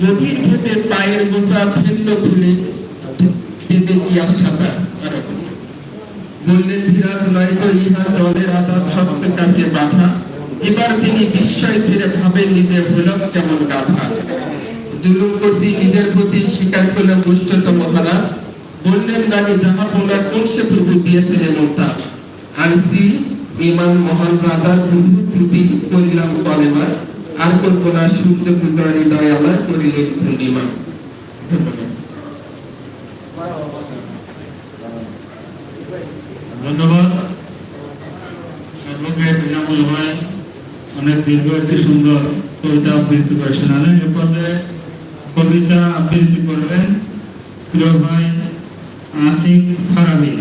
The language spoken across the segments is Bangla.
গভীর ক্ষেতে পায়ের গোসা ফেলল খুলে দেবে কি আশাটা বললেন ধীরাজ ইহা কাছে বাধা? এবার তিনি বিস্ময় ফিরে ভাবেন, নিজের হলক কেমন গাধা? জুলুম করছি, নিজের প্রতি স্বীকার মহারাজ। বললেন কোন সে প্রভু দিয়েছিলেন ওটা আনসি ইমান মহান রাজার প্রভু করিলাম আর করব না সূর্য পুত্র হৃদয় আমার করিলেন পূর্ণিমা ধন্যবাদ সর্বকে অনেক দীর্ঘ একটি সুন্দর কবিতা আবৃত্তি করে শোনালেন কবিতা আবৃত্তি করবেন প্রিয় ভাই আশিক ফারাবি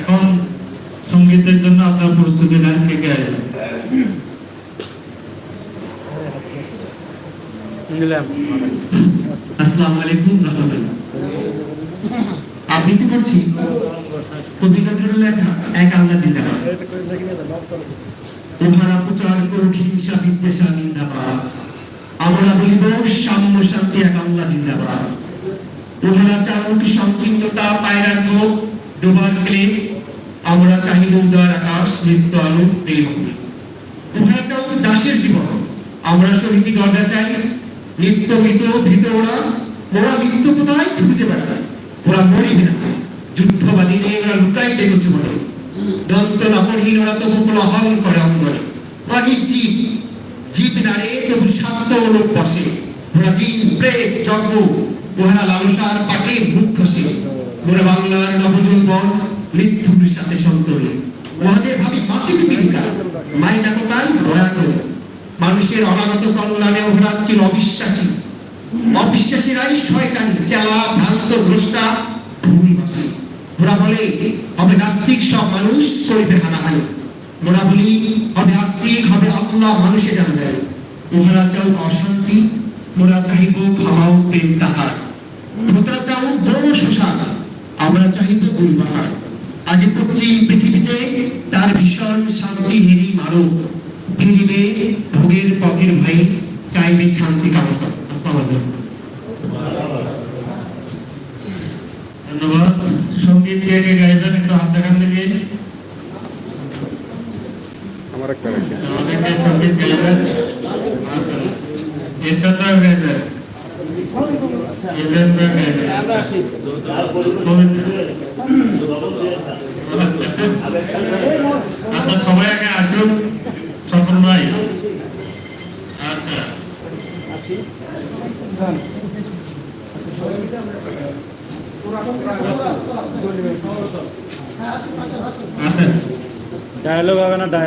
এখন সঙ্গীতের জন্য আপনার প্রস্তুতি নেন কে কে আসবেন আসসালামু আলাইকুম রহমতুল্লাহ আবৃত্তি করছি কবি নজরুল লেখা এক আল্লাহ জিন্দাবাদ। উহারা প্রচার করুক হিংসা বিদ্বেষা নিন্দাবাদ। আমরা বলিব সাম্য শান্তি এক আল্লাহ জিন্দাবাদ। উহারা চারুক সংকীর্ণতা পায়রার মুখ ডোবার গেলে আমরা চাহিব উদার আকাশ নিত্য আলো প্রেম উহারা চাও দাসের জীবন। আমরা শহীদি গর্দা চাই, নিত্য মৃত, ভীত ওরা ওরা মৃত্যু কোথায়? খুঁজে বেড়ায় ওরা মরিবে না যুদ্ধবাদী ওরা লুকাই দেখেছে বলে দন্ত নপরহীন ওরা তবু কোনো অহং করে অঙ্গনে। ওরা নিশ্চিত জীব নারে তবু শান্ত লোক বসে। ওরা জিন প্রেম যজ্ঞ ওহারা লালসার পাটে মুখ খসে ওরা বাংলার নবযৌবন মৃত্যুর সাথে সন্তরে ওহাদের ভাবি বাঁচে জীবিকা মাইনা দয়া করে। মানুষের অনাগত কল্যাণে ওরা ছিল অবিশ্বাসী। অবিশ্বাসীরাই শয়তানি চালা ভ্রান্ত, ভ্রষ্টা, ভূমিবাসী। ওরা বলে, হবে নাস্তিক সব মানুষ, করিবে হানাহানি। মোরা বলি, হবে আস্তিক, হবে আল্লাহ, মানুষে জানবে তোমরা চাও অশান্তি মোরা চাহিব খাওয়াও প্রেম তাহার। তোমরা চাও বড় শ্মশান আমরা চাহিব গুলবাহার আজ পশ্চিম পৃথিবীতে তার ভীষণ শান্তি হেরি মারো ফিরিবে ভোগের পথের ভাই চাইবে শান্তি কামনা। ধন্যবাদ। সংগীত কে গাইবেন একটু হাত দেখান দেখি। আমার একটা সংগীত গাইবেন গাইবেন ইমরান গাইবেন আপনার সবাই আগে আসুন সফল ভাই আচ্ছা ডায়লগ হবে না